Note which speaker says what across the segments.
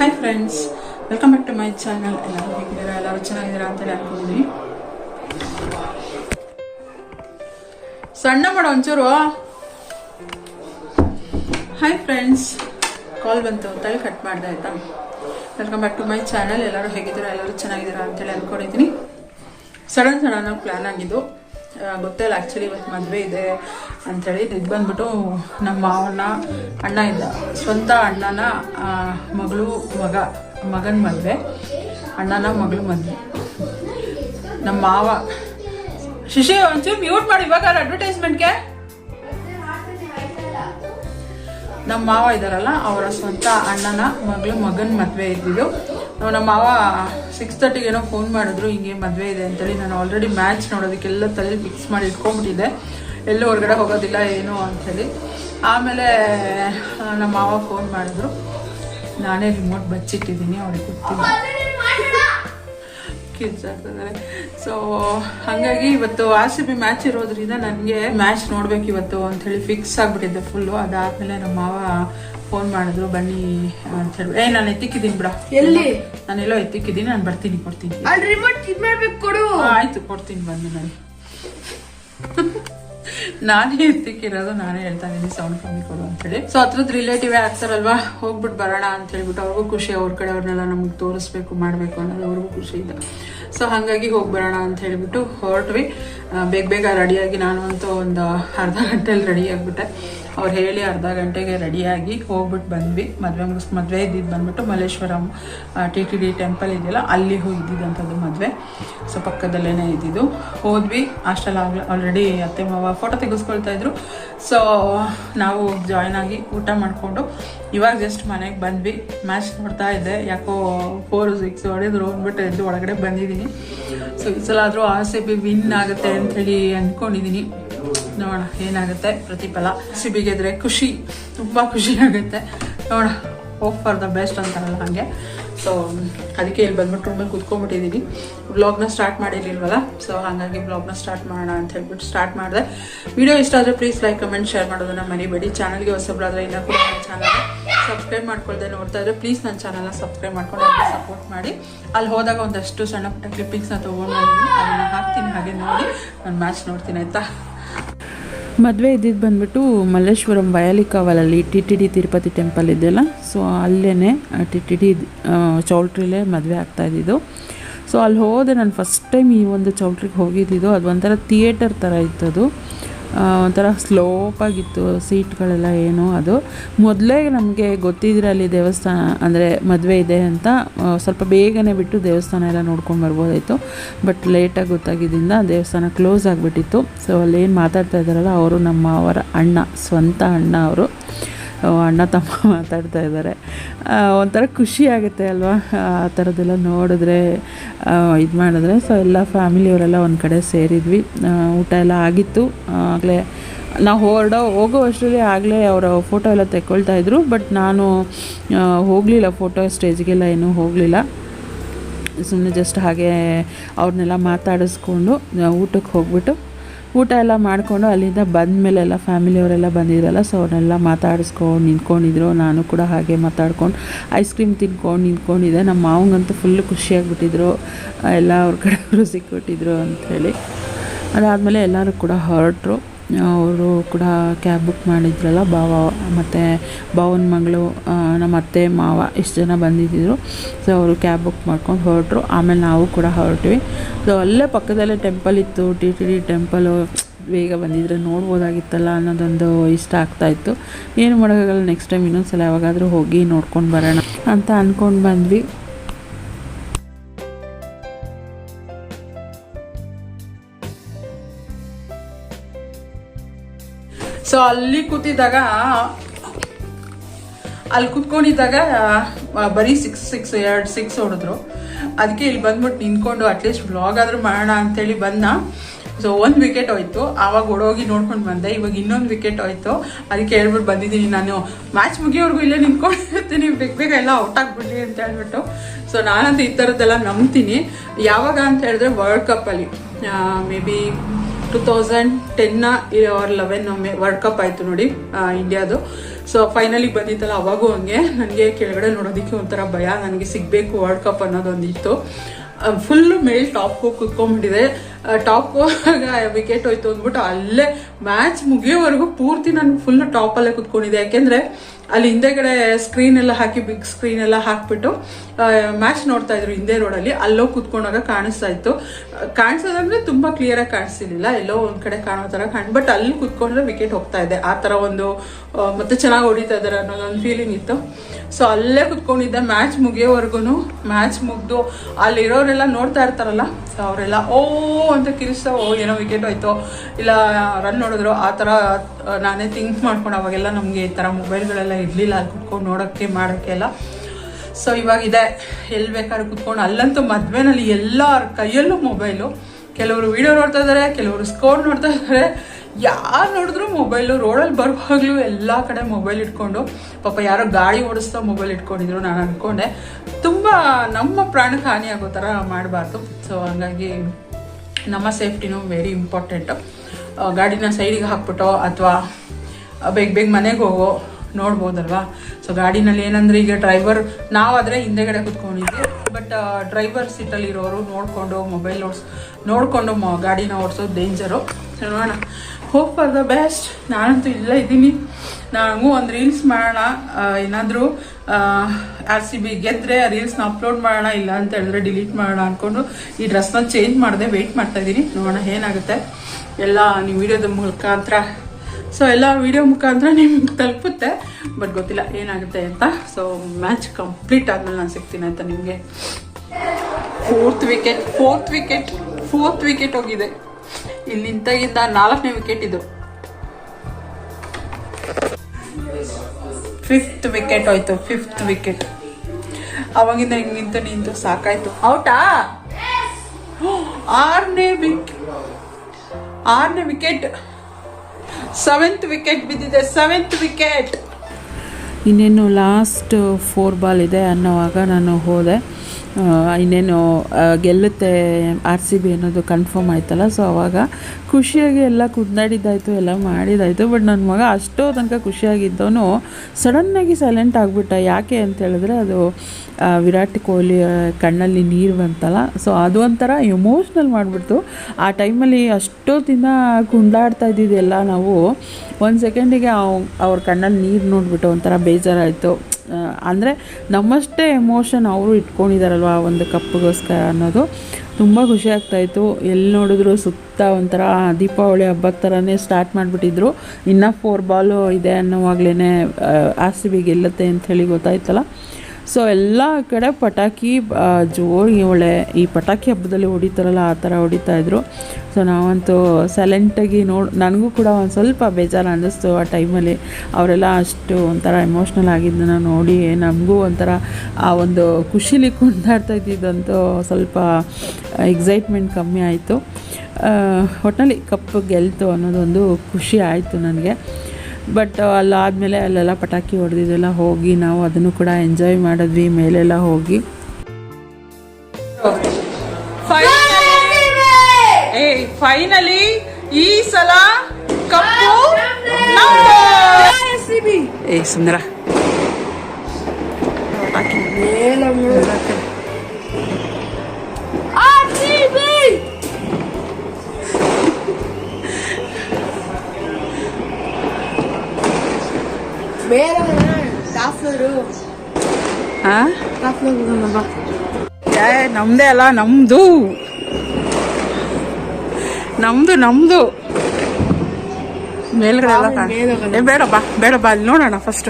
Speaker 1: Hi friends welcome back to my channel ಎಲ್ಲರೂ ಹೇಗಿದ್ದೀರಾ ಎಲ್ಲರೂ ಚೆನ್ನಾಗಿದ್ದೀರಾ ಅಂತೇಳಿ ಅನ್ಕೊಂಡಿದ್ದೀನಿ ಸಣ್ಣ ಮಾಡೋ ಒಂಚೂರು ಹಾಯ್ ಫ್ರೆಂಡ್ಸ್ ಕಾಲ್ ಬಂತು. ಅಂತೇಳಿ ಕಟ್ ಮಾಡಿದೆ ಆಯ್ತಾ? Welcome back to my channel ಎಲ್ಲರೂ ಹೇಗಿದ್ದೀರಾ? ಎಲ್ಲರೂ ಚೆನ್ನಾಗಿದ್ದೀರಾ ಅಂತೇಳಿ ಅಂದ್ಕೊಂಡಿದ್ದೀನಿ ಸಡನ್ ಸಡನ್ ಪ್ಲ್ಯಾನ್ ಆಗಿದ್ದು. ಆ, ಗೊತ್ತೇ ಇಲ್ಲ ಆ್ಯಕ್ಚುಲಿ ಇವತ್ತು ಮದುವೆ ಇದೆ ಅಂಥೇಳಿ ಇದು ಬಂದ್ಬಿಟ್ಟು ನಮ್ಮ ಮಾವನ ಅಣ್ಣ ಇದ್ದ ಸ್ವಂತ ಅಣ್ಣನ ಮಗಳು ಮಗ ಮಗನ ಮದುವೆ. ಅಣ್ಣನ ಮಗಳು ಮದುವೆ. ನಮ್ಮ ಮಾವ. ಶಿಶಿ ಒಂಚೂರು ಮ್ಯೂಟ್ ಮಾಡಿ ಇವಾಗ ಅಡ್ವರ್ಟೈಸ್ಮೆಂಟ್ಗೆ ನಮ್ಮ ಮಾವ ಇದ್ದಾರಲ್ಲ ಅವರ ಸ್ವಂತ ಅಣ್ಣನ ಮಗಳು ಮಗನ ಮದುವೆ ಇದ್ದಿದ್ದು. ನಮ್ಮ ಮಾವ ಸಿಕ್ಸ್ ತರ್ಟಿಗೆ ಏನೋ ಫೋನ್ ಮಾಡಿದ್ರು, ಹಿಂಗೆ ಮದುವೆ ಇದೆ ಅಂತೇಳಿ. ನಾನು ಆಲ್ರೆಡಿ ಮ್ಯಾಚ್ ನೋಡೋದಕ್ಕೆಲ್ಲ ತಲೆ ಫಿಕ್ಸ್ ಮಾಡಿ ಇಟ್ಕೊಂಡ್ಬಿಟ್ಟಿದ್ದೆ. ಎಲ್ಲೂ ಹೊರಗಡೆ ಹೋಗೋದಿಲ್ಲ ಏನು ಅಂಥೇಳಿ ಆಮೇಲೆ ನಮ್ಮ ಮಾವ ಫೋನ್ ಮಾಡಿದ್ರು. ನಾನೇ ರಿಮೋಟ್ ಬಚ್ಚಿಟ್ಟಿದ್ದೀನಿ, ಅವ್ರಿಗೆ ಗೊತ್ತಿಲ್ಲ. ಕಿಡ್ಸ್ ಆಡ್ತಿದ್ದಾರೆ. ಸೊ ಹಾಗಾಗಿ ಇವತ್ತು ಆರ್ ಸಿ ಬಿ ಮ್ಯಾಚ್ ಇರೋದ್ರಿಂದ ನನಗೆ ಮ್ಯಾಚ್ ನೋಡ್ಬೇಕು ಇವತ್ತು ಅಂತ ಹೇಳಿ ಫಿಕ್ಸ್ ಆಗ್ಬಿಟ್ಟಿದ್ದೆ ಫುಲ್ಲು ಅದಾದಮೇಲೆ ನಮ್ಮ ಮಾವ ಫೋನ್ ಮಾಡಿದ್ರು ಬನ್ನಿ ಅಂತ ಹೇಳಿ ಏ ನಾನು ಎತ್ತಿಕ್ಕಿದ್ದೀನಿ ಬಿಡ.
Speaker 2: ಎಲ್ಲಿ?
Speaker 1: ನಾನೆಲ್ಲೋ ಎತ್ತಿಕ್ಕಿದ್ದೀನಿ ನಾನು ಬರ್ತೀನಿ ಕೊಡ್ತೀನಿ.
Speaker 2: ಅಲ್ಲಿ ರಿಮೋಟ್ ಇದ್ ಮಾಡ್ಬೇಕು ಕೊಡು.
Speaker 1: ಆಯ್ತು ಕೊಡ್ತೀನಿ ಬಂದು ನಾನು. ನಾನೇ ಎತ್ತಿಕ್ಕಿರೋದು ನಾನೇ ಹೇಳ್ತಾ ಇದ್ದೀನಿ ಸೌಂಡ್ ಕಮ್ಮಿ ಕೊಡು ಅಂತೇಳಿ ಸೊ ಹತ್ರದ ರಿಲೇಟಿವ್ ಆಗ್ತಾರಲ್ವಾ ಹೋಗ್ಬಿಟ್ಟು ಬರೋಣ ಅಂತ ಹೇಳ್ಬಿಟ್ಟು ಅವ್ರಿಗೂ ಖುಷಿ ಅವ್ರ ಕಡೆ ಅವ್ರನ್ನೆಲ್ಲ ನಮ್ಗೆ ತೋರಿಸ್ಬೇಕು ಮಾಡಬೇಕು ಅನ್ನೋದು ಅವ್ರಿಗೂ ಖುಷಿ ಇದೆ. ಸೊ ಹಾಗಾಗಿ ಹೋಗಿ ಬರೋಣ ಅಂತ ಹೇಳ್ಬಿಟ್ಟು ಹೊರಟ್ವಿ. ಬೇಗ ಬೇಗ ರೆಡಿಯಾಗಿ ನಾನು ಅಂತೂ ಒಂದು ಅರ್ಧ ಗಂಟೆಯಲ್ಲಿ ರೆಡಿ ಆಗಿಬಿಟ್ಟೆ. ಅವ್ರು ಹೇಳಿ ಅರ್ಧ ಗಂಟೆಗೆ ರೆಡಿಯಾಗಿ ಹೋಗ್ಬಿಟ್ಟು ಬಂದ್ವಿ. ಮದುವೆ ಮುಗಿಸ್, ಮದುವೆ ಇದ್ದಿದ್ದು ಬಂದ್ಬಿಟ್ಟು Malleshwaram T T D temple ಇದೆಯಲ್ಲ ಅಲ್ಲಿ ಇದ್ದಿದ್ದಂಥದ್ದು ಮದುವೆ. ಸೊ ಪಕ್ಕದಲ್ಲೇ ಇದ್ದಿದ್ದು. ಹೋದ್ವಿ. ಅಷ್ಟೆಲ್ಲ ಆಲ್ರೆಡಿ ಅತ್ತೆ ಮಾವ ಫೋಟೋ ತೆಗೆಸ್ಕೊಳ್ತಾ ಇದ್ರು. ಸೊ ನಾವು ಜಾಯ್ನ್ ಆಗಿ ಊಟ ಮಾಡಿಕೊಂಡು ಇವಾಗ ಜಸ್ಟ್ ಮನೆಗೆ ಬಂದ್ವಿ. ಮ್ಯಾಚ್ ನೋಡ್ತಾ ಇದ್ದೆ. ಯಾಕೋ ಫೋರ್ ಸಿಕ್ಸ್ ಹೊಡೆದ್ರು ಹೋಗ್ಬಿಟ್ಟು ಎದ್ದು ಒಳಗಡೆ ಬಂದಿದ್ದೀನಿ. ಸೊ ಈ ಸಲ ಆದರೂ ಆರ್ ಸಿ ಬಿ ವಿನ್ ಆಗುತ್ತೆ ಅಂಥೇಳಿ ಅಂದ್ಕೊಂಡಿದ್ದೀನಿ ನೋಡೋಣ, ಏನಾಗುತ್ತೆ? ಪ್ರತಿಫಲ. ಸಿಬಿಗೆದ್ರೆ ಖುಷಿ, ತುಂಬ ಖುಷಿ ಆಗುತ್ತೆ. ನೋಡೋಣ ಹೋಪ್ ಫಾರ್ ದ ಬೆಸ್ಟ್ ಅಂತಾರಲ್ಲ ಹಾಗೆ. ಸೊ ಅದಕ್ಕೆ ಇಲ್ಲಿ ಬಂದ್ಬಿಟ್ಟು ರೂಮಲ್ಲಿ ಕುತ್ಕೊಂಡ್ಬಿಟ್ಟಿದ್ದೀನಿ ಬ್ಲಾಗ್ನ ಸ್ಟಾರ್ಟ್ ಮಾಡಿರಲಿಲ್ವಲ್ಲ? ಸೊ ಹಾಗಾಗಿ ಬ್ಲಾಗ್ನ ಸ್ಟಾರ್ಟ್ ಮಾಡೋಣ ಅಂತ ಹೇಳ್ಬಿಟ್ಟು ಸ್ಟಾರ್ಟ್ ಮಾಡಿದೆ. ವಿಡಿಯೋ ಇಷ್ಟ ಆದರೆ ಪ್ಲೀಸ್ ಲೈಕ್ ಕಮೆಂಟ್ ಶೇರ್ ಮಾಡೋದನ್ನ ಮರಿಬೇಡಿ. ಚಾನಲ್ಗೆ ಹೊಸಬ್ರಾದ್ರೆ ಇನ್ನೂ ಕೂಡ ನನ್ನ ಚಾನಲ್ ಸಬ್ಸ್ಕ್ರೈಬ್ ಮಾಡ್ಕೊಳ್ದೆ ನೋಡ್ತಾ ಇದ್ರೆ ಪ್ಲೀಸ್ ನನ್ನ ಚಾನಲ್ನ ಸಬ್ಸ್ಕ್ರೈಬ್ ಮಾಡ್ಕೊಂಡು ಸಪೋರ್ಟ್ ಮಾಡಿ. ಅಲ್ಲಿ ಹೋದಾಗ ಒಂದಷ್ಟು ಸಣ್ಣ ಪುಟ್ಟ ಕ್ಲಿಪ್ಪಿಂಗ್ಸ್ನ ತೊಗೊಂಡು ಅದನ್ನು ಹಾಕ್ತೀನಿ, ಹಾಗೆ ನೋಡಿ. ನಾನು ಮ್ಯಾಚ್ ನೋಡ್ತೀನಿ, ಆಯಿತಾ?
Speaker 3: ಮದುವೆ ಇದ್ದಿದ್ದು ಬಂದ್ಬಿಟ್ಟು Malleshwaram ಬಯಾಲಿಕಾವಲಲ್ಲಿ T T D Tirupati temple ಇದೆಯಲ್ಲ? ಸೊ ಅಲ್ಲೇ ಟಿ ಟಿ ಡಿ ಚೌಲ್ಟ್ರಿಲೇ ಮದುವೆ ಆಗ್ತಾ ಇದ್ದಿದ್ದು. ಸೊ ಅಲ್ಲಿ ಹೋದೆ ನಾನು ಫಸ್ಟ್ ಟೈಮ್ ಈ ಒಂದು ಚೌಲ್ಟ್ರಿಗೆ ಹೋಗಿದ್ದಿದ್ದು. ಅದು ಒಂಥರ ಥಿಯೇಟರ್ ಥರ ಇತ್ತು ಅದು ಒಂಥರ ಸ್ಲೋಪಾಗಿತ್ತು ಸೀಟ್ಗಳೆಲ್ಲ ಏನು ಅದು. ಮೊದಲೇ ನಮಗೆ ಗೊತ್ತಿದ್ರೆ ಅಲ್ಲಿ ದೇವಸ್ಥಾನ ಅಂದರೆ ಮದುವೆ ಇದೆ ಅಂತ ಸ್ವಲ್ಪ ಬೇಗನೆ ಬಿಟ್ಟು ದೇವಸ್ಥಾನ ಎಲ್ಲ ನೋಡ್ಕೊಂಡು ಬರ್ಬೋದಾಯಿತು. ಬಟ್ ಲೇಟಾಗಿ ಗೊತ್ತಾಗಿದ್ದರಿಂದ ದೇವಸ್ಥಾನ ಕ್ಲೋಸ್ ಆಗಿಬಿಟ್ಟಿತ್ತು. ಸೊ ಏನು ಮಾತಾಡ್ತಾ ಇದ್ದಾರಲ್ಲ, ಅವರು ನಮ್ಮ ಅವರ ಅಣ್ಣ, ಸ್ವಂತ ಅಣ್ಣ ಅವರು. ಅಣ್ಣ ತಮ್ಮ ಮಾತಾಡ್ತಾ ಇದ್ದಾರೆ. ಒಂಥರ ಖುಷಿ ಆಗುತ್ತೆ ಅಲ್ವಾ? ಆ ಥರದ್ದೆಲ್ಲ ನೋಡಿದ್ರೆ ಇದು ಮಾಡಿದ್ರೆ. ಸೊ ಎಲ್ಲ ಫ್ಯಾಮಿಲಿಯವರೆಲ್ಲ ಒಂದು ಕಡೆ ಸೇರಿದ್ವಿ. ಊಟ ಎಲ್ಲ ಆಗಿತ್ತು. ಆಗಲೇ ನಾವು ಹೊರಡೋ, ಹೋಗೋ ಅಷ್ಟರಲ್ಲಿ ಆಗಲೇ ಅವರ ಫೋಟೋ ಎಲ್ಲ ತೆಕ್ಕೊಳ್ತಾ ಇದ್ರು. ಬಟ್ ನಾನು ಹೋಗಲಿಲ್ಲ ಫೋಟೋ ಸ್ಟೇಜ್ಗೆಲ್ಲ ಏನೂ ಹೋಗಲಿಲ್ಲ. ಸುಮ್ಮನೆ ಜಸ್ಟ್ ಹಾಗೆ ಅವ್ರನ್ನೆಲ್ಲ ಮಾತಾಡಿಸ್ಕೊಂಡು ಊಟಕ್ಕೆ ಹೋಗ್ಬಿಟ್ಟು ಊಟ ಎಲ್ಲ ಮಾಡಿಕೊಂಡು ಅಲ್ಲಿಂದ ಬಂದಮೇಲೆಲ್ಲ ಫ್ಯಾಮಿಲಿಯವರೆಲ್ಲ ಬಂದಿದ್ರಲ್ಲ ಸೊ ಅವ್ರನ್ನೆಲ್ಲ ಮಾತಾಡಿಸ್ಕೊಂಡು ನಿಂತ್ಕೊಂಡಿದ್ರು. ನಾನು ಕೂಡ ಹಾಗೆ ಮಾತಾಡ್ಕೊಂಡು ಐಸ್ ಕ್ರೀಮ್ ತಿನ್ಕೊಂಡು ನಿಂತ್ಕೊಂಡಿದ್ದೆ. ನಮ್ಮ ಮಾವಂಗಂತೂ ಫುಲ್ಲು ಖುಷಿಯಾಗಿಬಿಟ್ಟಿದ್ರು. ಎಲ್ಲ ಅವ್ರ ಕಡೆಯವರು ಸಿಕ್ಬಿಟ್ಟಿದ್ರು ಅಂಥೇಳಿ. ಅದಾದಮೇಲೆ ಎಲ್ಲರೂ ಕೂಡ ಹೊರಟರು. ಅವರು ಕೂಡ ಕ್ಯಾಬ್ ಬುಕ್ ಮಾಡಿದ್ರಲ್ಲ ಬಾವ ಮತ್ತು ಬಾವನ ಮಗಳು ನಮ್ಮ ಅತ್ತೆ, ಮಾವ ಇಷ್ಟು ಜನ ಬಂದಿದ್ದರು ಸೊ ಅವರು ಕ್ಯಾಬ್ ಬುಕ್ ಮಾಡ್ಕೊಂಡು ಹೊರಟರು. ಆಮೇಲೆ ನಾವು ಕೂಡ ಹೊರಟ್ವಿ. ಸೊ ಅಲ್ಲೇ ಪಕ್ಕದಲ್ಲೇ ಟೆಂಪಲ್ ಇತ್ತು. ಟಿ ಟಿ ಡಿ ಟೆಂಪಲು ಬೇಗ ಬಂದಿದ್ರೆ ನೋಡ್ಬೋದಾಗಿತ್ತಲ್ಲ ಅನ್ನೋದೊಂದು ಇಷ್ಟ ಆಗ್ತಾಯಿತ್ತು ಏನು ಮಾಡೋಕ್ಕಾಗಲ್ಲ ನೆಕ್ಸ್ಟ್ ಟೈಮ್ ಇನ್ನೊಂದ್ಸಲ ಯಾವಾಗಾದರೂ ಹೋಗಿ ನೋಡ್ಕೊಂಡು ಬರೋಣ ಅಂತ ಅಂದ್ಕೊಂಡು ಬಂದ್ವಿ.
Speaker 1: ಸೊ ಅಲ್ಲಿ ಕೂತಿದ್ದಾಗ, ಅಲ್ಲಿ ಕುತ್ಕೊಂಡಿದ್ದಾಗ ಬರೀ ಸಿಕ್ಸ್ ಸಿಕ್ಸ್ ಎರಡು ಸಿಕ್ಸ್ ಹೊಡೆದ್ರು. ಅದಕ್ಕೆ ಇಲ್ಲಿ ಬಂದ್ಬಿಟ್ಟು ನಿಂತ್ಕೊಂಡು ಅಟ್ಲೀಸ್ಟ್ ಬ್ಲಾಗ್ ಆದರೂ ಮಾಡೋಣ ಅಂತೇಳಿ ಬಂದ. ಸೊ ಒಂದು ವಿಕೆಟ್ ಹೋಯ್ತು. ಆವಾಗ ಓಡೋಗಿ ನೋಡ್ಕೊಂಡು ಬಂದೆ. ಇವಾಗ ಇನ್ನೊಂದು ವಿಕೆಟ್ ಹೋಯ್ತು. ಅದಕ್ಕೆ ಹೇಳ್ಬಿಟ್ಟು ಬಂದಿದ್ದೀನಿ ನಾನು. ಮ್ಯಾಚ್ ಮುಗಿಯೋವರೆಗೂ ಇಲ್ಲೇ ನಿಂತ್ಕೊಂಡಿರ್ತೀನಿ. ಬೇಗ ಬೇಗ ಎಲ್ಲ ಔಟ್ ಆಗಿಬಿಡಿ ಅಂತ ಹೇಳ್ಬಿಟ್ಟು. ಸೊ ನಾನಂತೂ ಈ ಥರದ್ದೆಲ್ಲ ನಂಬ್ತೀನಿ. ಯಾವಾಗ ಅಂತ ಹೇಳಿದ್ರೆ ವರ್ಲ್ಡ್ ಕಪ್ಪಲ್ಲಿ maybe two thousand ten or eleven ಒಮ್ಮೆ ವರ್ಲ್ಡ್ ಕಪ್ ಆಯಿತು ನೋಡಿ ಇಂಡಿಯಾದು ಸೊ ಫೈನಲಿ ಬಂದಿತ್ತಲ್ಲ, ಅವಾಗೂ ಹಂಗೆ. ನನಗೆ ಕೆಳಗಡೆ ನೋಡೋದಕ್ಕೆ ಒಂಥರ ಭಯ, ನನಗೆ ಸಿಗಬೇಕು ವರ್ಲ್ಡ್ ಕಪ್ ಅನ್ನೋದೊಂದಿತ್ತು. ಫುಲ್ ಮೇಲ್ ಟಾಪ್ ಹೋಗಿ ಕುತ್ಕೊಂಡ್ಬಿಟ್ಟಿದೆ. ಟಾಪ್ ವಿಕೆಟ್ ಹೋಯ್ತು ಅಂದ್ಬಿಟ್ಟು ಅಲ್ಲೇ ಮ್ಯಾಚ್ ಮುಗಿಯೋವರೆಗೂ ಪೂರ್ತಿ ನಾನು ಫುಲ್ ಟಾಪಲ್ಲೇ ಕುತ್ಕೊಂಡಿದ್ದೆ. ಯಾಕೆಂದರೆ ಅಲ್ಲಿ ಹಿಂದೆಗಡೆ ಸ್ಕ್ರೀನ್ ಎಲ್ಲ ಹಾಕಿ ಬಿಗ್ ಸ್ಕ್ರೀನ್ ಎಲ್ಲ ಹಾಕಿಬಿಟ್ಟು ಮ್ಯಾಚ್ ನೋಡ್ತಾ ಇದ್ರು ಹಿಂದೆ ರೋಡಲ್ಲಿ ಅಲ್ಲೋಗಿ ಕುತ್ಕೊಂಡಾಗ ಕಾಣಿಸ್ತಾ ಇತ್ತು. ಕಾಣಿಸೋದಂದ್ರೆ ತುಂಬಾ ಕ್ಲಿಯರ್ ಆಗಿ ಕಾಣಿಸ್ತಿರ್ಲಿಲ್ಲ ಎಲ್ಲೋ ಒಂದ್ ಕಡೆ ಕಾಣೋ ತರ ಕಾಣ್ ಬಟ್ ಅಲ್ಲಿ ಕುತ್ಕೊಂಡ್ರೆ ವಿಕೆಟ್ ಹೋಗ್ತಾ ಇದೆ. ಆ ತರ ಒಂದು ಮತ್ತೆ ಚೆನ್ನಾಗಿ ಹೊಡಿತಾ ಇದಾರೆ ಅನ್ನೋದೊಂದು ಫೀಲಿಂಗ್ ಇತ್ತು. ಸೊ ಅಲ್ಲೇ ಕುತ್ಕೊಂಡಿದ್ದೆ ಮ್ಯಾಚ್ ಮುಗಿಯೋವರೆಗೂ ಮ್ಯಾಚ್ ಮುಗ್ದು ಅಲ್ಲಿರೋರೆಲ್ಲ ನೋಡ್ತಾ ಇರ್ತಾರಲ್ಲ ಸೊ ಅವರೆಲ್ಲ ಓ ಅಂತ ಕಿರಿಸ್ತಾ ಓ ಏನೋ ವಿಕೆಟ್ ಹೋಯ್ತು. ಇಲ್ಲ ರನ್ ನೋಡಿದ್ರು ಆ ಥರ ಆ, ನಾನೇ ಥಿಂಕ್ ಮಾಡ್ಕೊಂಡು ಅವಾಗೆಲ್ಲ ನಮಗೆ ಈ ಥರ ಮೊಬೈಲ್ಗಳೆಲ್ಲ ಇರಲಿಲ್ಲ ಅಲ್ಲಿ ಕುತ್ಕೊಂಡು ನೋಡೋಕ್ಕೆ ಮಾಡೋಕ್ಕೆ ಎಲ್ಲ. ಸೊ ಇವಾಗಿದೆ ಎಲ್ಲಿ ಬೇಕಾದ್ರೂ ಕುತ್ಕೊಂಡು. ಅಲ್ಲಂತೂ ಮದುವೆನಲ್ಲಿ ಎಲ್ಲರ ಕೈಯಲ್ಲೂ ಮೊಬೈಲು ಕೆಲವರು ವಿಡಿಯೋ ನೋಡ್ತಾ ಇದ್ದಾರೆ ಕೆಲವರು ಸ್ಕೋರ್ ನೋಡ್ತಾ ಇದ್ದಾರೆ ಯಾರು ನೋಡಿದ್ರು ಮೊಬೈಲು ರೋಡಲ್ಲಿ ಬರುವಾಗಲೂ ಎಲ್ಲ ಕಡೆ ಮೊಬೈಲ್ ಇಟ್ಕೊಂಡು. ಪಾಪ ಯಾರೋ ಗಾಡಿ ಓಡಿಸ್ತಾ ಮೊಬೈಲ್ ಇಟ್ಕೊಂಡಿದ್ರು ನಾನು ಅಂದ್ಕೊಂಡೆ ತುಂಬ ನಮ್ಮ ಪ್ರಾಣಕ್ಕೆ ಹಾನಿ ಆಗೋ ಥರ ಮಾಡಬಾರ್ದು. ಸೊ ಹಂಗಾಗಿ ನಮ್ಮ ಸೇಫ್ಟಿನೂ ವೆರಿ ಇಂಪಾರ್ಟೆಂಟು ಗಾಡಿನ ಸೈಡಿಗೆ ಹಾಕ್ಬಿಟ್ಟೋ ಅಥವಾ ಬೇಗ ಬೇಗ ಮನೆಗೆ ಹೋಗೋ ನೋಡ್ಬೋದಲ್ವಾ? ಸೊ ಗಾಡಿನಲ್ಲಿ ಏನಂದ್ರೆ ಈಗ ಡ್ರೈವರ್ ನಾವಾದರೆ ಹಿಂದೆಗಡೆ ಕುತ್ಕೊಂಡಿದ್ವಿ ಬಟ್ ಡ್ರೈವರ್ ಸೀಟಲ್ಲಿ ಇರೋರು ನೋಡಿಕೊಂಡು ಮೊಬೈಲ್ ಓಡಿಸ್, ನೋಡಿಕೊಂಡು ಮ, ಗಾಡಿನ ಓಡಿಸೋದು ಡೇಂಜರು ನೋಡೋಣ. ಹೋಪ್ ಫಾರ್ ದ ಬೆಸ್ಟ್ ನಾನಂತೂ ಇಲ್ಲ ಇದ್ದೀನಿ. ನಾನು ಒಂದು ರೀಲ್ಸ್ ಮಾಡೋಣ. ಏನಾದರೂ ಆರ್ ಸಿ ಬಿ ಗೆದ್ದರೆ ರೀಲ್ಸ್ನ ಅಪ್ಲೋಡ್ ಮಾಡೋಣ, ಇಲ್ಲ ಅಂತ ಹೇಳಿದ್ರೆ ಡಿಲೀಟ್ ಮಾಡೋಣ ಅಂದ್ಕೊಂಡು ಈ ಡ್ರೆಸ್ನ ಚೇಂಜ್ ಮಾಡಿದೆ ವೆಯ್ಟ್ ಮಾಡ್ತಾ ಇದ್ದೀನಿ. ನೋಡೋಣ ಏನಾಗುತ್ತೆ. ಎಲ್ಲ ನೀವು ವಿಡಿಯೋದ ಮುಖಾಂತರ ಸೊ ಎಲ್ಲ ವಿಡಿಯೋ ಮುಖಾಂತರ ನಿಮ್ಗೆ ತಲುಪುತ್ತೆ ಬಟ್ ಗೊತ್ತಿಲ್ಲ ಏನಾಗುತ್ತೆ ಅಂತ. ಸೊ ಮ್ಯಾಚ್ ಕಂಪ್ಲೀಟ್ ಆದ್ಮೇಲೆ ನಾನು ಸಿಗ್ತೀನಿ ಅಂತ ನಿಮಗೆ. Fourth wicket fourth wicket fourth wicket ಹೋಗಿದೆ. ಇಲ್ಲಿ ನಿಂತಾಗಿಂದ ನಾಲ್ಕನೇ ವಿಕೆಟ್ ಇದು. ಫಿಫ್ತ್ ವಿಕೆಟ್ ಹೋಯ್ತು ಫಿಫ್ತ್ ವಿಕೆಟ್ ಅವಾಗಿಂದ ಹಿಂಗ್ ನಿಂತು ನಿಂತು ಸಾಕಾಯ್ತು. ಔಟಾ ಆರನೇ ವಿಕೆಟ್ ಆರನೇ ವಿಕೆಟ್ ಸೆವೆಂತ್ ವಿಕೆಟ್ ಬಿದ್ದಿದೆ ಸೆವೆಂತ್ ವಿಕೆಟ್
Speaker 4: ಇನ್ನೇನು ಲಾಸ್ಟ್ ಫೋರ್ ಬಾಲ್ ಇದೆ ಅನ್ನೋವಾಗ ನಾನು ಹೋದೆ. ಇನ್ನೇನು ಗೆಲ್ಲುತ್ತೆ ಆರ್ ಸಿ ಬಿ ಅನ್ನೋದು ಕನ್ಫರ್ಮ್ ಆಯ್ತಲ್ಲ ಸೊ ಅವಾಗ ಖುಷಿಯಾಗಿ ಎಲ್ಲ ಕುದ್ನಾಡಿದ್ದಾಯಿತು, ಎಲ್ಲ ಮಾಡಿದ್ದಾಯಿತು ಬಟ್ ನನ್ನ ಮಗ ಅಷ್ಟೋ ತನಕ ಖುಷಿಯಾಗಿದ್ದವನು ಸಡನ್ನಾಗಿ ಸೈಲೆಂಟ್ ಆಗಿಬಿಟ್ಟ. ಯಾಕೆ ಅಂತ ಹೇಳಿದ್ರೆ ಅದು ವಿರಾಟ್ ಕೊಹ್ಲಿ ಕಣ್ಣಲ್ಲಿ ನೀರು ಬಂತಲ್ಲ ಸೊ ಅದು ಒಂಥರ ಎಮೋಷ್ನಲ್ ಮಾಡಿಬಿಡ್ತು. ಆ ಟೈಮಲ್ಲಿ ಅಷ್ಟೊತ್ತಿಂದ ಕುಂಡಾಡ್ತಾ ಇದ್ದಿದ್ದೆಲ್ಲ ನಾವು, ಒಂದು ಸೆಕೆಂಡಿಗೆ ಅವ್ರ ಕಣ್ಣಲ್ಲಿ ನೀರು ನೋಡಿಬಿಟ್ಟು ಒಂಥರ ಬೇಜಾರಾಯಿತು. ಅಂದರೆ ನಮ್ಮಷ್ಟೇ ಎಮೋಷನ್ ಅವರು ಇಟ್ಕೊಂಡಿದ್ದಾರಲ್ವ ಆ ಒಂದು ಕಪ್ಪಿಗೋಸ್ಕರ ಅನ್ನೋದು. ತುಂಬ ಖುಷಿ ಆಗ್ತಾಯಿತ್ತು ಎಲ್ಲಿ ನೋಡಿದ್ರು ಸುತ್ತ ಒಂಥರ ದೀಪಾವಳಿ ಹಬ್ಬದ ಥರನೇ ಸ್ಟಾರ್ಟ್ ಮಾಡಿಬಿಟ್ಟಿದ್ರು. ಇನ್ನೂ ಫೋರ್ ಬಾಲು ಇದೆ ಅನ್ನೋವಾಗಲೇ ಆರ್ ಸಿ ಬಿ ಗೆಲ್ಲುತ್ತೆ ಅಂಥೇಳಿ ಗೊತ್ತಾಯ್ತಲ್ಲ. ಸೊ ಎಲ್ಲ ಕಡೆ ಪಟಾಕಿ ಜೋರು ಒಳ್ಳೆ ಈ ಪಟಾಕಿ ಹಬ್ಬದಲ್ಲಿ ಹೊಡಿತಾರಲ್ಲ, ಆ ಥರ ಹೊಡಿತಾ ಇದ್ರು. ಸೊ ನಾವಂತೂ ಸೈಲೆಂಟಾಗಿ ನೋಡಿ, ನನಗೂ ಕೂಡ ಒಂದು ಸ್ವಲ್ಪ ಬೇಜಾರು ಅನ್ನಿಸ್ತು ಆ ಟೈಮಲ್ಲಿ ಅವರೆಲ್ಲ ಅಷ್ಟು ಒಂಥರ ಎಮೋಷ್ನಲ್ ಆಗಿದ್ದನ್ನು ನೋಡಿ, ನಮಗೂ ಒಂಥರ ಆ ಒಂದು ಖುಷಿಲಿ ಕುಂದಾಡ್ತಾ ಇದ್ದಿದ್ದಂತೂ ಸ್ವಲ್ಪ ಎಕ್ಸೈಟ್ಮೆಂಟ್ ಕಮ್ಮಿ ಆಯಿತು. ಒಟ್ಟಿನಲ್ಲಿ ಕಪ್ ಗೆಲ್ತು ಅನ್ನೋದೊಂದು ಖುಷಿ ಆಯಿತು ನನಗೆ. ಬಟ್ ಅಲ್ಲಾದಮೇಲೆ ಅಲ್ಲೆಲ್ಲ ಪಟಾಕಿ ಹೊಡೆದಿದ್ದೆಲ್ಲ ಹೋಗಿ ನಾವು ಅದನ್ನು ಕೂಡ ಎಂಜಾಯ್ ಮಾಡಿದ್ವಿ ಮೇಲೆಲ್ಲ ಹೋಗಿ.
Speaker 1: ಏ ಫೈನಲಿ ಈ ಸಲ ಕಪ್ಪು ಏ ಸುಂದರ. ನಮ್ದೇ ಅಲ್ಲ ನಮ್ದು. ನಮ್ದು ನಮ್ದು. ಮೇಲ್ಗಡೆ ಬೇಡ ಬಾ ಬೇಡ ಬಾ ಅಲ್ಲಿ ನೋಡೋಣ ಫಸ್ಟ್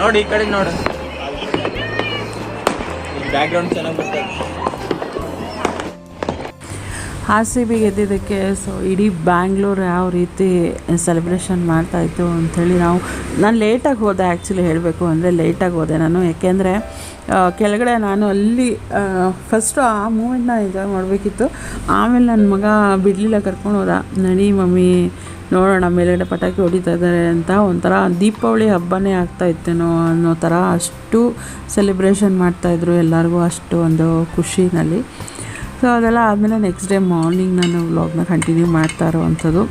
Speaker 5: ನೋಡಿ ಈ ಕಡೆ ನೋಡು. ಬ್ಯಾಕ್ಗ್ರೌಂಡ್ ಚೆನ್ನಾಗಿ ಬರ್ತದೆ.
Speaker 1: ಆರ್ ಸಿ ಬಿ ಗೆದ್ದಿದ್ದಕ್ಕೆ ಸೊ ಇಡೀ ಬ್ಯಾಂಗ್ಳೂರು ಯಾವ ರೀತಿ ಸೆಲೆಬ್ರೇಷನ್ ಮಾಡ್ತಾಯಿತ್ತು ಅಂಥೇಳಿ ನಾವು ನಾನು ಲೇಟಾಗಿ ಹೋದೆ ಆ್ಯಕ್ಚುಲಿ ಹೇಳಬೇಕು ಅಂದರೆ ಲೇಟಾಗಿ ಹೋದೆ ನಾನು. ಯಾಕೆಂದರೆ ಕೆಳಗಡೆ ನಾನು ಅಲ್ಲಿ ಫಸ್ಟು ಆ ಮೂಮೆಂಟ್ನ ಎಂಜಾಯ್ ಮಾಡಬೇಕಿತ್ತು. ಆಮೇಲೆ ನನ್ನ ಮಗ ಬಿಡಲಿಲ್ಲ ಕರ್ಕೊಂಡು ಹೋದ. ನಡಿ ಮಮ್ಮಿ ನೋಡೋಣ, ಮೇಲ್ಗಡೆ ಪಟಾಕಿ ಹೊಡಿತಾ ಇದ್ದಾರೆ ಅಂತ ಒಂಥರ ದೀಪಾವಳಿ ಹಬ್ಬನೇ ಆಗ್ತಾ ಇತ್ತೇನೋ ಅನ್ನೋ ಥರ ಅಷ್ಟು ಸೆಲೆಬ್ರೇಷನ್ ಮಾಡ್ತಾಯಿದ್ರು ಎಲ್ಲರಿಗೂ ಅಷ್ಟು ಒಂದು ಖುಷಿನಲ್ಲಿ. ಸೊ ಅದೆಲ್ಲ ಆದಮೇಲೆ ನೆಕ್ಸ್ಟ್ ಡೇ ಮಾರ್ನಿಂಗ್ ನಾನು ವ್ಲಾಗ್ನ ಕಂಟಿನ್ಯೂ ಮಾಡ್ತಾ ಇರೋವಂಥದ್ದು.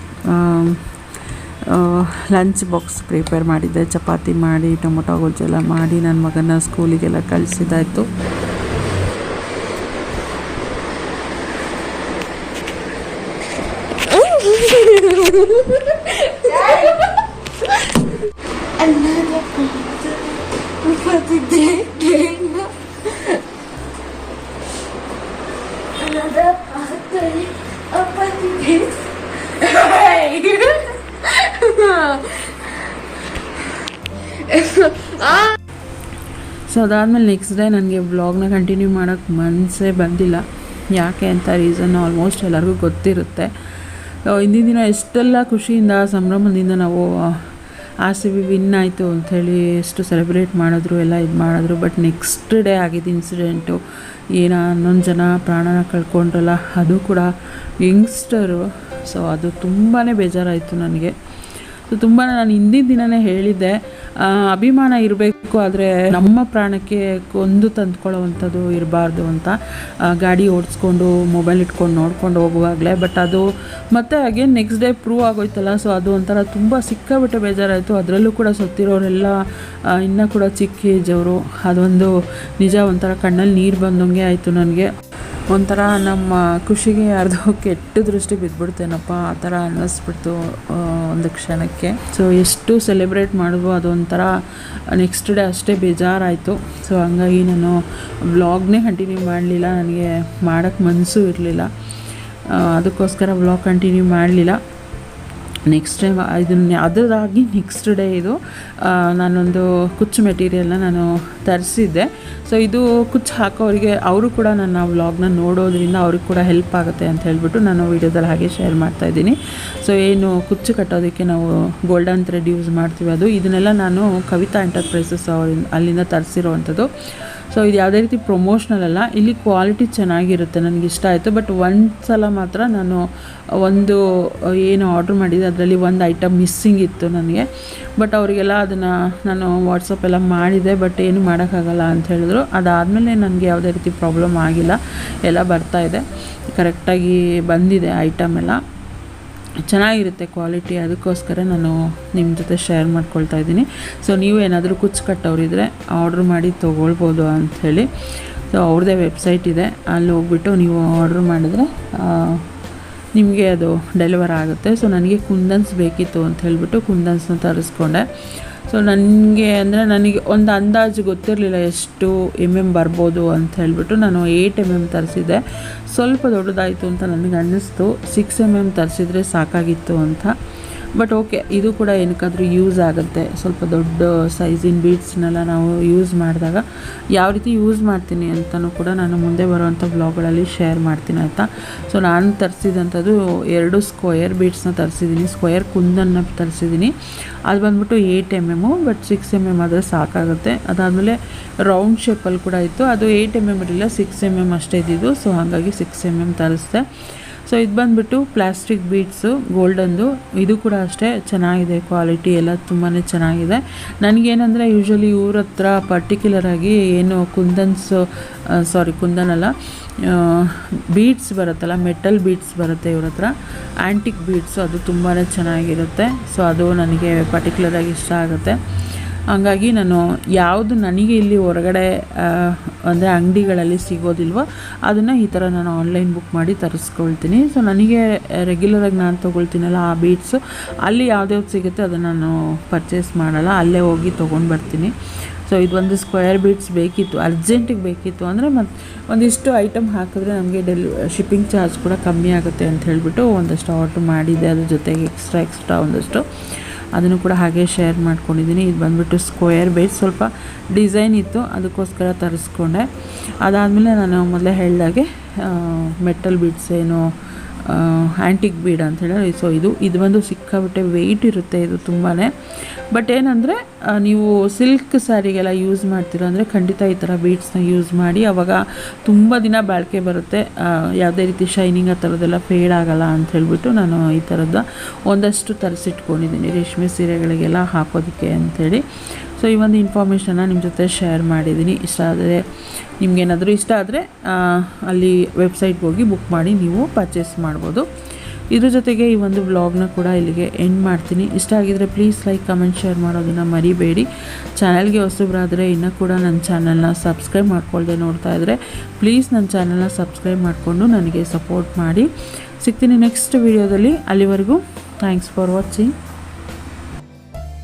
Speaker 1: ಲಂಚ್ ಬಾಕ್ಸ್ ಪ್ರಿಪೇರ್ ಮಾಡಿದ್ದೆ, ಚಪಾತಿ ಮಾಡಿ, ಟೊಮೊಟೊ ಗೊಜ್ಜೆಲ್ಲ ಮಾಡಿ ನನ್ನ ಮಗನ ಸ್ಕೂಲಿಗೆಲ್ಲ ಕಳಿಸಿದಾಯಿತು
Speaker 2: Another father for the day game. Another father for the day.
Speaker 1: So ಅದಾದಮೇಲೆ ನೆಕ್ಸ್ಟ್ ಡೇ ನನಗೆ ವ್ಲಾಗ್ನ ಕಂಟಿನ್ಯೂ ಮಾಡೋಕ್ಕೆ ಮನಸ್ಸೇ ಬಂದಿಲ್ಲ ಯಾಕೆ ಅಂತ ರೀಸನ್ ಆಲ್ಮೋಸ್ಟ್ ಎಲ್ಲರಿಗೂ ಗೊತ್ತಿರುತ್ತೆ ಸೊ ಹಿಂದಿನ ದಿನ ಎಷ್ಟೆಲ್ಲ ಖುಷಿಯಿಂದ, ಸಂಭ್ರಮದಿಂದ ನಾವು ಆರ್ ಸಿ ಬಿ ವಿನ್ ಆಯಿತು ಅಂಥೇಳಿ ಎಷ್ಟು ಸೆಲೆಬ್ರೇಟ್ ಮಾಡಿದ್ರು, ಎಲ್ಲ ಇದು ಮಾಡಿದ್ರು. ಬಟ್ ನೆಕ್ಸ್ಟ್ ಡೇ ಆಗಿದ್ದು ಇನ್ಸಿಡೆಂಟು ಏನ ಹನ್ನೊಂದು ಜನ ಪ್ರಾಣನ ಕಳ್ಕೊಂಡ್ರಲ್ಲ, ಅದು ಕೂಡ ಯಂಗ್ಸ್ಟರು ಸೊ ಅದು ತುಂಬಾ ಬೇಜಾರಾಯಿತು ನನಗೆ. ಸೊ ತುಂಬ ನಾನು ಹಿಂದಿನ ದಿನವೇ ಹೇಳಿದ್ದೆ. ಅಭಿಮಾನ ಇರಬೇಕು, ಆದರೆ ನಮ್ಮ ಪ್ರಾಣಕ್ಕೆ ಕೊಂದು ತಂದುಕೊಳ್ಳೋವಂಥದ್ದು ಇರಬಾರ್ದು ಅಂತ. ಗಾಡಿ ಓಡಿಸ್ಕೊಂಡು ಮೊಬೈಲ್ ಇಟ್ಕೊಂಡು, ನೋಡ್ಕೊಂಡು ಹೋಗುವಾಗಲೇ ಬಟ್ ಅದು ಮತ್ತೆ ಅಗೇನ್ ನೆಕ್ಸ್ಟ್ ಡೇ ಪ್ರೂವ್ ಆಗೋಯ್ತಲ್ಲ. ಸೊ ಅದು ಒಂಥರ ತುಂಬ ಸಿಕ್ಕಾಬಿಟ್ಟೆ ಬೇಜಾರಾಯಿತು. ಅದರಲ್ಲೂ ಕೂಡ ಸತ್ತಿರೋರೆಲ್ಲ ಇನ್ನೂ ಕೂಡ ಚಿಕ್ಕ ಅವರು ಅದೊಂದು ನಿಜ, ಒಂಥರ ಕಣ್ಣಲ್ಲಿ ನೀರು ಬಂದಂಗೆ ಆಯಿತು ನನಗೆ. ಒಂಥರ ನಮ್ಮ ಖುಷಿಗೆ ಯಾರ್ದೋ ಕೆಟ್ಟ ದೃಷ್ಟಿ ಬಿದ್ದುಬಿಡ್ತೇನಪ್ಪ ಆ ಥರ ಅನ್ನಿಸ್ಬಿಡ್ತು ಒಂದು ಕ್ಷಣಕ್ಕೆ. ಸೊ ಎಷ್ಟು ಸೆಲೆಬ್ರೇಟ್ ಮಾಡಿದ್ವು ಅದೊಂಥರ ನೆಕ್ಸ್ಟ್ ಡೇ ಅಷ್ಟೇ ಬೇಜಾರಾಯಿತು. ಸೊ ಹಂಗಾಗಿ ನಾನು ವ್ಲಾಗ್ನೇ ಕಂಟಿನ್ಯೂ ಮಾಡಲಿಲ್ಲ, ನನಗೆ ಮಾಡೋಕ್ಕೆ ಮನಸ್ಸು ಇರಲಿಲ್ಲ. ಅದಕ್ಕೋಸ್ಕರ ವ್ಲಾಗ್ ಕಂಟಿನ್ಯೂ ಮಾಡಲಿಲ್ಲ. ನೆಕ್ಸ್ಟ್ ಟೈಮ್ ಇದನ್ನ ಅದರಾಗಿ ನೆಕ್ಸ್ಟ್ ಡೇ ಇದು ನಾನೊಂದು ಕುಚ್ಚು ಮೆಟೀರಿಯಲ್ನ ನಾನು ತರಿಸಿದ್ದೆ. ಸೊ ಇದು ಕುಚ್ಚು ಹಾಕೋರಿಗೆ ಅವರು ಕೂಡ ನನ್ನ ವ್ಲಾಗ್ನ ನೋಡೋದ್ರಿಂದ ಅವ್ರಿಗೆ ಕೂಡ ಹೆಲ್ಪ್ ಆಗುತ್ತೆ ಅಂತ ಹೇಳ್ಬಿಟ್ಟು ನಾನು ವೀಡಿಯೋದಲ್ಲಿ ಹಾಗೆ ಶೇರ್ ಮಾಡ್ತಾ ಇದ್ದೀನಿ. ಸೊ ಏನು ಕುಚ್ಚು ಕಟ್ಟೋದಕ್ಕೆ ನಾವು ಗೋಲ್ಡನ್ ಥ್ರೆಡ್ ಯೂಸ್ ಮಾಡ್ತೀವಿ ಅದು. ಇದನ್ನೆಲ್ಲ ನಾನು ಕವಿತಾ ಎಂಟರ್ಪ್ರೈಸಸ್ ಅವರಿಂದ ಅಲ್ಲಿಂದ ತರಿಸಿರೋವಂಥದ್ದು. ಸೊ ಇದು ಯಾವುದೇ ರೀತಿ ಪ್ರಮೋಷ್ನಲ್ ಅಲ್ಲ. ಇಲ್ಲಿ ಕ್ವಾಲಿಟಿ ಚೆನ್ನಾಗಿರುತ್ತೆ ನನಗೆ ಇಷ್ಟ ಆಯಿತು. ಬಟ್ ಒಂದು ಸಲ ಮಾತ್ರ ನಾನು ಒಂದು ಏನು ಆರ್ಡ್ರ್ ಮಾಡಿದ್ದೆ ಅದರಲ್ಲಿ ಒಂದು ಐಟಮ್ ಮಿಸ್ಸಿಂಗ್ ಇತ್ತು ನನಗೆ. ಬಟ್ ಅವರಿಗೆಲ್ಲ ಅದನ್ನು ನಾನು ವಾಟ್ಸಪ್ ಎಲ್ಲ ಮಾಡಿದೆ ಬಟ್ ಏನು ಮಾಡೋಕ್ಕಾಗಲ್ಲ ಅಂತ ಹೇಳಿದ್ರು. ಅದಾದಮೇಲೆ ನನಗೆ ಯಾವುದೇ ರೀತಿ ಪ್ರಾಬ್ಲಮ್ ಆಗಿಲ್ಲ. ಎಲ್ಲ ಬರ್ತಾ ಇದೆ. ಕರೆಕ್ಟಾಗಿ ಬಂದಿದೆ ಐಟಮ್ ಎಲ್ಲ. ಚೆನ್ನಾಗಿರುತ್ತೆ ಕ್ವಾಲಿಟಿ, ಅದಕ್ಕೋಸ್ಕರ ನಾನು ನಿಮ್ಮ ಜೊತೆ ಶೇರ್ ಮಾಡ್ಕೊಳ್ತಾ ಇದ್ದೀನಿ. ಸೊ ನೀವು ಏನಾದರೂ ಕುಚ್ಚು ಕಟ್ಟೋರಿದ್ರೆ ಆರ್ಡ್ರ್ ಮಾಡಿ ತೊಗೊಳ್ಬೋದು ಅಂಥೇಳಿ ಸೊ ಅವ್ರದ್ದೇ ವೆಬ್ಸೈಟ್ ಇದೆ. ಅಲ್ಲಿ ಹೋಗ್ಬಿಟ್ಟು ನೀವು ಆರ್ಡ್ರ್ ಮಾಡಿದ್ರೆ ನಿಮಗೆ ಅದು ಡೆಲಿವರ್ ಆಗುತ್ತೆ. ಸೊ ನನಗೆ ಕುಂದನ್ಸ್ ಬೇಕಿತ್ತು ಅಂತ ಹೇಳಿಬಿಟ್ಟು ಕುಂದನ್ಸ್ನ ತರಿಸ್ಕೊಂಡೆ. ಸೊ ನನಗೆ ಅಂದರೆ ನನಗೆ ಒಂದು ಅಂದಾಜು ಗೊತ್ತಿರಲಿಲ್ಲ ಎಷ್ಟು ಎಂ ಎಂ ಬರ್ಬೋದು ಅಂತ ಹೇಳ್ಬಿಟ್ಟು ನಾನು ಏಯ್ಟ್ ಎಂ ಎಂ ತರಿಸಿದ್ದೆ. ಸ್ವಲ್ಪ ದೊಡ್ಡದಾಯಿತು ಅಂತ ನನಗೆ ಅನ್ನಿಸ್ತು. ಸಿಕ್ಸ್ ಎಂ ಎಂ ತರಿಸಿದ್ರೆ ಸಾಕಾಗಿತ್ತು ಅಂತ. ಬಟ್ ಓಕೆ ಇದು ಕೂಡ ಏನಕ್ಕಾದರೂ ಯೂಸ್ ಆಗುತ್ತೆ. ಸ್ವಲ್ಪ ದೊಡ್ಡ ಸೈಜಿನ ಬೀಡ್ಸ್ನೆಲ್ಲ ನಾವು ಯೂಸ್ ಮಾಡಿದಾಗ ಯಾವ ರೀತಿ ಯೂಸ್ ಮಾಡ್ತೀನಿ ಅಂತಲೂ ಕೂಡ ನಾನು ಮುಂದೆ ಬರುವಂಥ ಬ್ಲಾಗ್ಗಳಲ್ಲಿ ಶೇರ್ ಮಾಡ್ತೀನಿ, ಆಯಿತಾ? ಸೊ ನಾನು ತರಿಸಿದಂಥದ್ದು ಎರಡು ಸ್ಕ್ವಯರ್ ಬೀಡ್ಸ್ನ ತರಿಸಿದ್ದೀನಿ ಸ್ಕ್ವಯರ್ ಕುಂದನ್ನು ತರಿಸಿದ್ದೀನಿ ಅದು ಬಂದ್ಬಿಟ್ಟು eight M M but six M M ಆದರೆ ಸಾಕಾಗುತ್ತೆ. ಅದಾದಮೇಲೆ ರೌಂಡ್ ಶೇಪಲ್ಲಿ ಕೂಡ ಇತ್ತು. ಅದು ಏಯ್ಟ್ ಎಂ ಎಂ ಇರಲಿಲ್ಲ ಸಿಕ್ಸ್ ಎಂ ಎಂ ಅಷ್ಟೇ ಇದ್ದಿದ್ದು. ಸೊ ಹಾಗಾಗಿ ಸಿಕ್ಸ್ ಎಂ ಎಂ ತರಿಸ್ದೆ. ಸೊ ಇದು ಬಂದುಬಿಟ್ಟು ಪ್ಲಾಸ್ಟಿಕ್ ಬೀಡ್ಸು ಗೋಲ್ಡನ್ದು ಇದು ಕೂಡ ಅಷ್ಟೇ ಚೆನ್ನಾಗಿದೆ, ಕ್ವಾಲಿಟಿ ಎಲ್ಲ ತುಂಬಾ ಚೆನ್ನಾಗಿದೆ. ನನಗೇನಂದರೆ ಯೂಶ್ವಲಿ ಇವ್ರ ಹತ್ರ ಪರ್ಟಿಕ್ಯುಲರಾಗಿ ಏನು ಕುಂದನ್ಸ್ ಸಾರಿ ಕುಂದನಲ್ಲ ಬೀಡ್ಸ್ ಬರುತ್ತಲ್ಲ, ಮೆಟಲ್ ಬೀಡ್ಸ್ ಬರುತ್ತೆ ಇವ್ರ ಹತ್ರ. ಆ್ಯಂಟಿಕ್ ಬೀಡ್ಸು ಅದು ತುಂಬಾ ಚೆನ್ನಾಗಿರುತ್ತೆ. ಸೊ ಅದು ನನಗೆ ಪರ್ಟಿಕ್ಯುಲರಾಗಿ ಇಷ್ಟ ಆಗುತ್ತೆ. ಹಂಗಾಗಿ ನಾನು ಯಾವುದು ನನಗೆ ಇಲ್ಲಿ ಹೊರಗಡೆ ಅಂದರೆ ಅಂಗಡಿಗಳಲ್ಲಿ ಸಿಗೋದಿಲ್ವೋ ಅದನ್ನು ಈ ಥರ ನಾನು ಆನ್ಲೈನ್ ಬುಕ್ ಮಾಡಿ ತರಿಸ್ಕೊಳ್ತೀನಿ. ಸೊ ನನಗೆ ರೆಗ್ಯುಲರಾಗಿ ನಾನು ತೊಗೊಳ್ತೀನಲ್ಲ ಆ ಬೀಟ್ಸು ಅಲ್ಲಿ ಯಾವ್ದ್ಯಾವ್ದು ಸಿಗುತ್ತೆ ಅದನ್ನು ನಾನು ಪರ್ಚೇಸ್ ಮಾಡಲ್ಲ, ಅಲ್ಲೇ ಹೋಗಿ ತೊಗೊಂಡು ಬರ್ತೀನಿ. ಸೊ ಇದೊಂದು ಸ್ಕ್ವೇರ್ ಬೀಟ್ಸ್ ಬೇಕಿತ್ತು ಅರ್ಜೆಂಟಿಗೆ ಬೇಕಿತ್ತು ಅಂದರೆ ಮತ್ತು ಒಂದಿಷ್ಟು ಐಟಮ್ ಹಾಕಿದ್ರೆ ನಮಗೆ ಡೆಲಿ ಶಿಪ್ಪಿಂಗ್ ಚಾರ್ಜ್ ಕೂಡ ಕಮ್ಮಿ ಆಗುತ್ತೆ ಅಂತ ಹೇಳಿಬಿಟ್ಟು ಒಂದಷ್ಟು ಆರ್ಡ್ರ್ ಮಾಡಿದ್ದೆ. ಅದ್ರ ಜೊತೆಗೆ ಎಕ್ಸ್ಟ್ರಾ ಎಕ್ಸ್ಟ್ರಾ ಒಂದಷ್ಟು. ಅದನ್ನು ಕೂಡ ಹಾಗೆ ಶೇರ್ ಮಾಡ್ಕೊಂಡಿದ್ದೀನಿ. ಇದು ಬಂದುಬಿಟ್ಟು ಸ್ಕ್ವೇರ್ ಬೇಸ್ ಸ್ವಲ್ಪ ಡಿಸೈನ್ ಇತ್ತು. ಅದಕ್ಕೋಸ್ಕರ ತರಿಸ್ಕೊಂಡೆ. ಅದಾದಮೇಲೆ ನಾನು ಮೊದಲೇ ಹೇಳ್ದಾಗೆ ಮೆಟಲ್ ಬೀಡ್ಸ್ ಏನು ಆ್ಯಂಟಿಕ್ ಬೀಡ್ ಅಂತ ಹೇಳಿ. ಸೊ ಇದು ಇದು ಬಂದು ಸಿಕ್ಕಾಬಿಟ್ಟೆ ವೆಯ್ಟ್ ಇರುತ್ತೆ ಇದು ತುಂಬಾ ಬಟ್ ಏನಂದರೆ ನೀವು ಸಿಲ್ಕ್ ಸ್ಯಾರಿಗೆಲ್ಲ ಯೂಸ್ ಮಾಡ್ತೀರ ಅಂದರೆ ಖಂಡಿತ ಈ ಥರ ಬೀಡ್ಸ್ನ ಯೂಸ್ ಮಾಡಿ. ಅವಾಗ ತುಂಬ ದಿನ ಬಾಳಿಕೆ ಬರುತ್ತೆ. ಯಾವುದೇ ರೀತಿ ಶೈನಿಂಗ್ ಆ ಥರದ್ದೆಲ್ಲ ಫೇಡ್ ಆಗೋಲ್ಲ ಅಂತ ಹೇಳ್ಬಿಟ್ಟು ನಾನು ಈ ಥರದ ಒಂದಷ್ಟು ತರಿಸಿಟ್ಕೊಂಡಿದ್ದೀನಿ. ರೇಷ್ಮೆ ಸೀರೆಗಳಿಗೆಲ್ಲ ಹಾಕೋದಕ್ಕೆ ಅಂಥೇಳಿ ಸೊ ಈ ಒಂದು ಇನ್ಫಾರ್ಮೇಷನ್ನ ನಿಮ್ಮ ಜೊತೆ ಶೇರ್ ಮಾಡಿದ್ದೀನಿ. ಇಷ್ಟ ಆದರೆ ನಿಮಗೇನಾದರೂ ಇಷ್ಟ ಆದರೆ ಅಲ್ಲಿ ವೆಬ್ಸೈಟ್ಗೆ ಹೋಗಿ ಬುಕ್ ಮಾಡಿ ನೀವು ಪರ್ಚೇಸ್ ಮಾಡ್ಬೋದು. ಇದ್ರ ಜೊತೆಗೆ ಈ ಒಂದು ವ್ಲಾಗ್ನ ಕೂಡ ಇಲ್ಲಿಗೆ ಎಂಡ್ ಮಾಡ್ತೀನಿ. ಇಷ್ಟ ಆಗಿದರೆ ಪ್ಲೀಸ್ ಲೈಕ್ ಕಮೆಂಟ್ ಶೇರ್ ಮಾಡೋದನ್ನು ಮರಿಬೇಡಿ. ಚಾನಲ್ಗೆ ಹೊಸಬ್ರಾದರೆ ಇನ್ನೂ ಕೂಡ ನನ್ನ ಚಾನಲ್ನ ಸಬ್ಸ್ಕ್ರೈಬ್ ಮಾಡ್ಕೊಳ್ಳದೆ ನೋಡ್ತಾ ಇದ್ದರೆ ಪ್ಲೀಸ್ ನನ್ನ ಚಾನಲ್ನ ಸಬ್ಸ್ಕ್ರೈಬ್ ಮಾಡಿಕೊಂಡು ನನಗೆ ಸಪೋರ್ಟ್ ಮಾಡಿ. ಸಿಗ್ತೀನಿ ನೆಕ್ಸ್ಟ್ ವಿಡಿಯೋದಲ್ಲಿ ಅಲ್ಲಿವರೆಗೂ ಥ್ಯಾಂಕ್ಸ್ ಫಾರ್ ವಾಚಿಂಗ್